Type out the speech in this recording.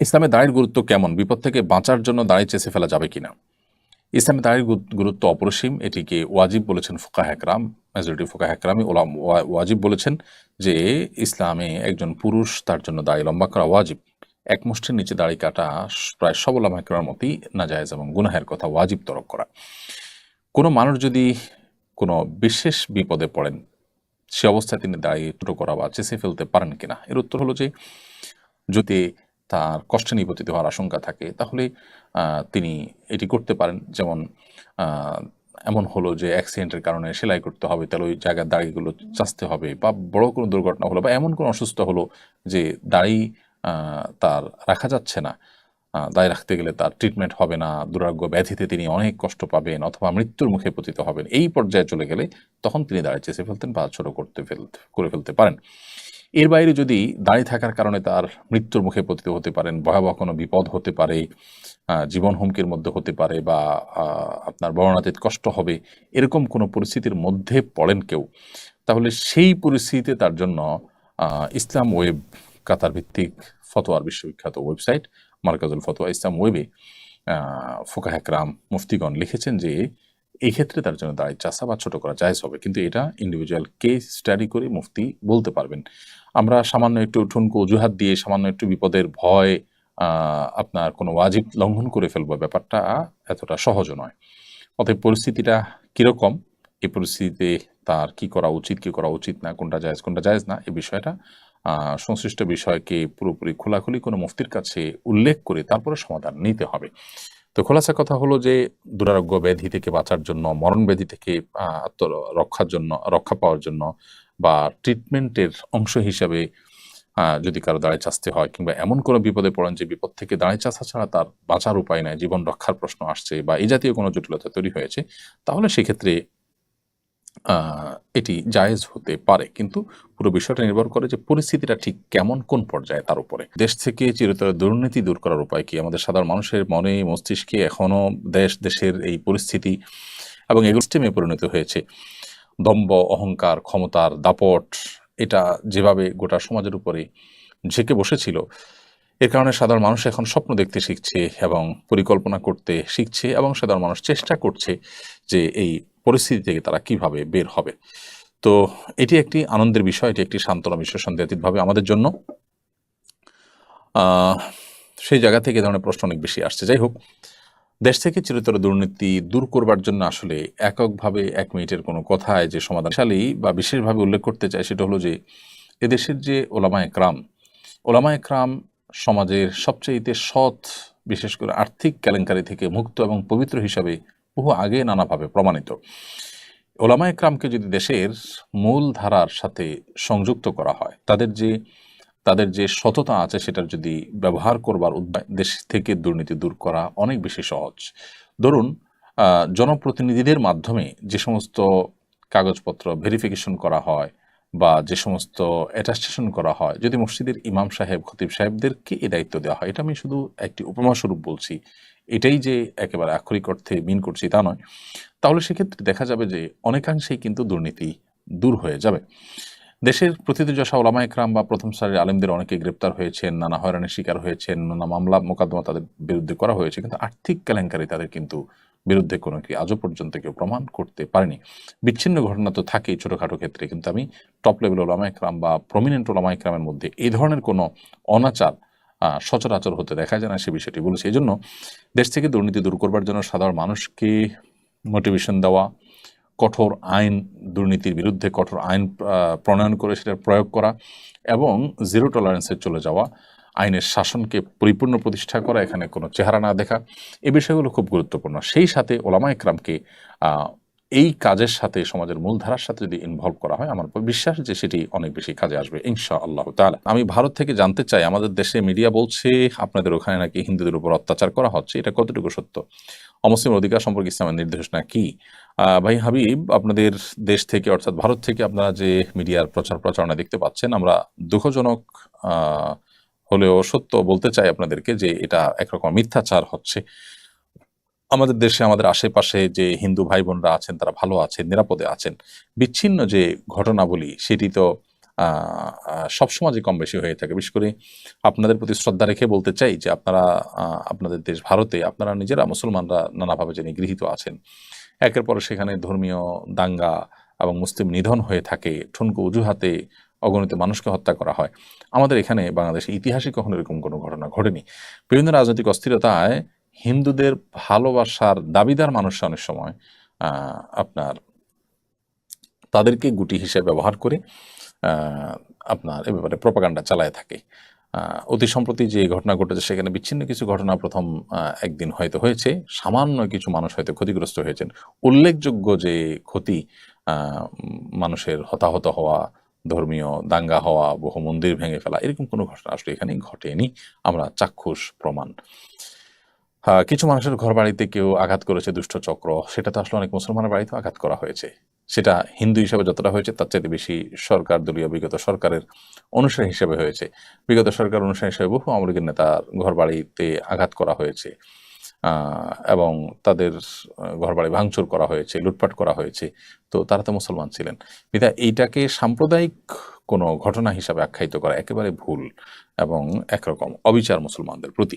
ইসলামে দাড়ির গুরুত্ব কেমন? বিপদ থেকে বাঁচার জন্য দাড়ি চেষে ফেলা যাবে কিনা? ইসলামে দাড়ির গুরুত্ব অপরিসীম। এটিকে ওয়াজিব বলেছেন ফোকা হ্যাকরাম মেজরিটি ফোকা হ্যাকরামই ওলাম ওয়াজিব বলেছেন যে, ইসলামে একজন পুরুষ তার জন্য দাড়ি লম্বা করা ওয়াজিব। এক মুষ্টির নিচে দাড়ি কাটা প্রায় সব ওলামা হ্যাকরার মতোই নাজায়েজ এবং গুনাহের কথা ওয়াজিব তরক করা। কোনো মানুষ যদি কোনো বিশেষ বিপদে পড়েন, সে অবস্থায় তিনি দাঁড়িয়ে ছোটো করা বা চেষে ফেলতে পারেন কিনা? এর উত্তর হলো যে, যদি তার কষ্টে নিপতিত হওয়ার আশঙ্কা থাকে, তাহলে তিনি এটি করতে পারেন। যেমন এমন হলো যে অ্যাক্সিডেন্টের কারণে সেলাই করতে হবে, তাহলে ওই জায়গার দাড়িগুলো চাচতে হবে বা বড় কোনো দুর্ঘটনা হলো বা এমন কোনো অসুস্থ হলো যে দাড়ি তার রাখা যাচ্ছে না। দায় রাখতে গেলে তার ট্রিটমেন্ট হবে না, দুরারোগ্য ব্যাধিতে তিনি অনেক কষ্ট পাবেন অথবা মৃত্যুর মুখে পতিত হবেন। এই পর্যায়ে চলে গেলে তখন তিনি দাঁড়িয়ে চেষে ফেলতেন বা ছোটো করতে ফেলতে করে ফেলতে পারেন। এর বাইরে যদি দাঁড়িয়ে থাকার কারণে তার মৃত্যুর মুখে পতিত হতে পারেন, ভয়াবহ কোনো বিপদ হতে পারে জীবন হুমকির মধ্যে হতে পারে বা আপনার বর্ণাতীত কষ্ট হবে, এরকম কোনো পরিস্থিতির মধ্যে পড়েন কেউ, তাহলে সেই পরিস্থিতিতে তার জন্য ইসলাম ওয়েব কাতার ভিত্তিক ফতোয়ার বিশ্ববিখ্যাত ওয়েবসাইট, মার্কাজুল ফতোয়া ইসলাম ওয়েবে ফোকা হ্যাকরাম মুফতিগণ লিখেছেন যে এই ক্ষেত্রে তার জন্য দাঁড়িয়ে চাষা বা ছোট করা জায়জ হবে। কিন্তু এটা ইন্ডিভিজুয়াল কেস স্টাডি করে মুফতি বলতে পারবেন। আমরা সামান্য একটু ঠুনকো অজুহাত দিয়ে, সামান্য একটু বিপদের ভয় আপনার কোনো ওয়াজিব লঙ্ঘন করে ফেলব ব্যাপারটা এতটা সহজ নয়। অতএব পরিস্থিতিটা কীরকম? এই পরিস্থিতিতে তার কি করা উচিত, কি করা উচিত না, কোনটা জায়েজ কোনটা জায়েজ না এই বিষয়টা সংশ্লিষ্ট বিষয়কে পুরোপুরি খোলাখুলি কোনো মুফতির কাছে উল্লেখ করে তারপরে সমাধান নিতে হবে। তো খোলাসা কথা হলো যে দুরারোগ্য ব্যাধি থেকে বাঁচার জন্য মরণ ব্যাধি থেকে রক্ষার জন্য, রক্ষা পাওয়ার জন্য বা ট্রিটমেন্টের অংশ হিসাবে যদি কারও দাঁড়ায় চাচতে হয় কিংবা এমন কোনো বিপদে পড়েন যে বিপদ থেকে দাঁড়ায় চাচা ছাড়া তার বাঁচার উপায় নাই, জীবন রক্ষার প্রশ্ন আসছে বা এই জাতীয় কোনো জটিলতা তৈরি হয়েছে, তাহলে সেক্ষেত্রে এটি জায়েজ হতে পারে। কিন্তু পুরো বিষয়টা নির্ভর করে যে পরিস্থিতিটা ঠিক কেমন কোন পর্যায়ে তার উপরে। দেশ থেকে চিরতরে দুর্নীতি দূর করার উপায় কি? আমাদের সাধারণ মানুষের মনে, মস্তিষ্কে এখনও দেশ, দেশের এই পরিস্থিতি এবং এগুলো সিস্টেমে পরিণত হয়েছে। দম্ভ, অহংকার, ক্ষমতার দাপট, এটা যেভাবে গোটা সমাজের উপরে ঝেঁকে বসেছিল, এর কারণে সাধারণ মানুষ এখন স্বপ্ন দেখতে শিখছে এবং পরিকল্পনা করতে শিখছে এবং সাধারণ মানুষ চেষ্টা করছে যে এই পরিস্থিতি থেকে তারা কীভাবে বের হবে। তো এটি একটি আনন্দের বিষয়, এটি একটি সান্ত্বনা বিষয় সন্দেহাতীতভাবে আমাদের জন্য। সেই জায়গা থেকে ধরনের প্রশ্ন অনেক বেশি আসছে। যাই হোক, দেশ থেকে চিরতর দুর্নীতি দূর করবার জন্য আসলে এককভাবে এক মিনিটের কোনো কথায় যে সমাধানশালী বা বিশেষভাবে উল্লেখ করতে চাই সেটা হলো যে, এদেশের যে ওলামা একরাম ওলামা একরাম সমাজের সবচেয়ে সৎ, বিশেষ করে আর্থিক কেলেঙ্কারি থেকে মুক্ত এবং পবিত্র হিসাবে বহু আগে নানাভাবে প্রমাণিত। ওলামা একরামকে যদি দেশের মূল ধারার সাথে সংযুক্ত করা হয়, তাদের যে তাদের যে সততা আছে সেটার যদি ব্যবহার করবার উদ্যোগ দেশ থেকে দুর্নীতি দূর করা অনেক বেশি সহজ। ধরুন জনপ্রতিনিধিদের মাধ্যমে যে সমস্ত কাগজপত্র ভেরিফিকেশন করা হয় বা যে সমস্ত অ্যাটাস্টেশন করা হয়, যদি মসজিদের ইমাম সাহেব, খতিব সাহেবদেরকে এই দায়িত্ব দেওয়া হয়, এটা আমি শুধু একটি উপমাস্বরূপ বলছি। এটাই যে একেবারে আক্ষরিক অর্থে মিন করছি তা নয়। তাহলে সেক্ষেত্রে দেখা যাবে যে অনেকাংশেই কিন্তু দুর্নীতি দূর হয়ে যাবে। দেশের প্রতিদিজশা ওলামা একরাম বা প্রথম সারের আলেমদের অনেকে গ্রেপ্তার হয়েছেন, নানা হয়রানির শিকার হয়েছেন, নানা মামলা মোকদ্দমা তাদের বিরুদ্ধে করা হয়েছে, কিন্তু আর্থিক কেলেঙ্কারি তাদের কিন্তু বিরুদ্ধে কোনো কি আজও পর্যন্ত কেউ প্রমাণ করতে পারেনি। বিচ্ছিন্ন ঘটনা তো থাকেই ছোটোখাটো ক্ষেত্রে, কিন্তু আমি টপ লেভেল ওলামা একরাম বা প্রমিনেন্ট ওলামা একরামের মধ্যে এই ধরনের কোনো অনাচার সচরাচর হতে দেখা যায় না সে বিষয়টি বলেছি। এই জন্য দেশ থেকে দুর্নীতি দূর করবার জন্য সাধারণ মানুষকে মোটিভেশন দেওয়া, কঠোর আইন, দুর্নীতির বিরুদ্ধে কঠোর আইন প্রণয়ন করে সেটার প্রয়োগ করা এবং জিরো টলারেন্সে চলে যাওয়া আইনের শাসনকে পরিপূর্ণ প্রতিষ্ঠা করা, এখানে কোনো চেহারা না দেখা, এ বিষয়গুলো খুব গুরুত্বপূর্ণ। সেই সাথে ওলামা একরামকে এই কাজের সাথে, সমাজের মূলধারার সাথে যদি ইনভলভ করা হয়, আমার উপর বিশ্বাস যে সেটি অনেক বেশি কাজে আসবে ইনশা আল্লাহ তাআলা। আমি ভারত থেকে জানতে চাই, আমাদের দেশে মিডিয়া বলছে, আপনাদের ওখানে নাকি হিন্দুদের উপর অত্যাচার করা হচ্ছে, এটা কতটুকু সত্য? অমুসলিম অধিকার সম্পর্কে ইসলামের নির্দেশনা কি? ভাই হাবিব, আপনাদের দেশ থেকে, অর্থাৎ ভারত থেকে আপনারা যে মিডিয়ার প্রচার প্রচারণা দেখতে পাচ্ছেন, আমরা দুঃখজনক হলেও সত্য বলতে চাই আপনাদেরকে যে এটা একরকম মিথ্যাচার হচ্ছে। আমাদের দেশে, আমাদের আশেপাশে যে হিন্দু ভাই বোনরা আছেন, তারা ভালো আছেন, নিরাপদে আছেন, বিচ্ছিন্ন যে ঘটনাবলী, সেটি তো সব সমাজে কম বেশি হয়ে থাকে। বিশেষ করে আপনাদের প্রতি শ্রদ্ধা রেখে বলতে চাই যে আপনারা আপনাদের দেশ ভারতে, আপনারা নিজেরা মুসলমানরা নানাভাবে যে নিগৃহীত আছেন। একের পর সেখানে ধর্মীয় দাঙ্গা এবং মুসলিম নিধন হয়ে থাকে। ঠুনকো অজুহাতে অগণিত মানুষকে হত্যা করা হয়। আমাদের এখানে বাংলাদেশে ইতিহাসে কখনো এরকম কোনো ঘটনা ঘটেনি। বিভিন্ন রাজনৈতিক অস্থিরতায় হিন্দুদের ভালোবাসার দাবিদার মানুষরা অনেক সময় আপনার তাদেরকে গুটি হিসেবে ব্যবহার করে আপনার এ ব্যাপারে প্রপাগান্ডা চালায় থাকে। অতি সম্প্রতি যে ঘটনা ঘটেছে সেখানে বিচ্ছিন্ন কিছু ঘটনা প্রথম একদিন হয়তো হয়েছে। সামান্য কিছু মানুষ হয়তো ক্ষতিগ্রস্ত হয়েছেন। উল্লেখযোগ্য যে ক্ষতি মানুষের হতাহত হওয়া ধর্মীয় দাঙ্গা হওয়া, বহু মন্দির ভেঙে ফেলা, এরকম কোনো ঘটনা আসলে এখানে ঘটেনি। আমরা চাক্ষুষ প্রমাণ। কিছু মানুষের ঘর বাড়িতে কেউ আঘাত করেছে দুষ্ট চক্র, সেটা তো আসলে অনেক মুসলমানের বাড়িতেও আঘাত করা হয়েছে। সেটা হিন্দু হিসাবে যতটা হয়েছে, তার চাইতে বেশি সরকার দলীয়, বিগত সরকারের অনুসারী হিসেবে হয়েছে। বিগত সরকার অনুসারী হিসেবে বহু আওয়ামী নেতার ঘর বাড়িতে আঘাত করা হয়েছে। এবং তাদের ঘর বাড়ি ভাঙচুর করা হয়েছে, লুটপাট করা হয়েছে। তো তারা তো মুসলমান ছিলেন। বিধায় এইটাকে সাম্প্রদায়িক কোনো ঘটনা হিসাবে আখ্যায়িত করা একেবারে ভুল এবং একরকম অবিচার মুসলমানদের প্রতি।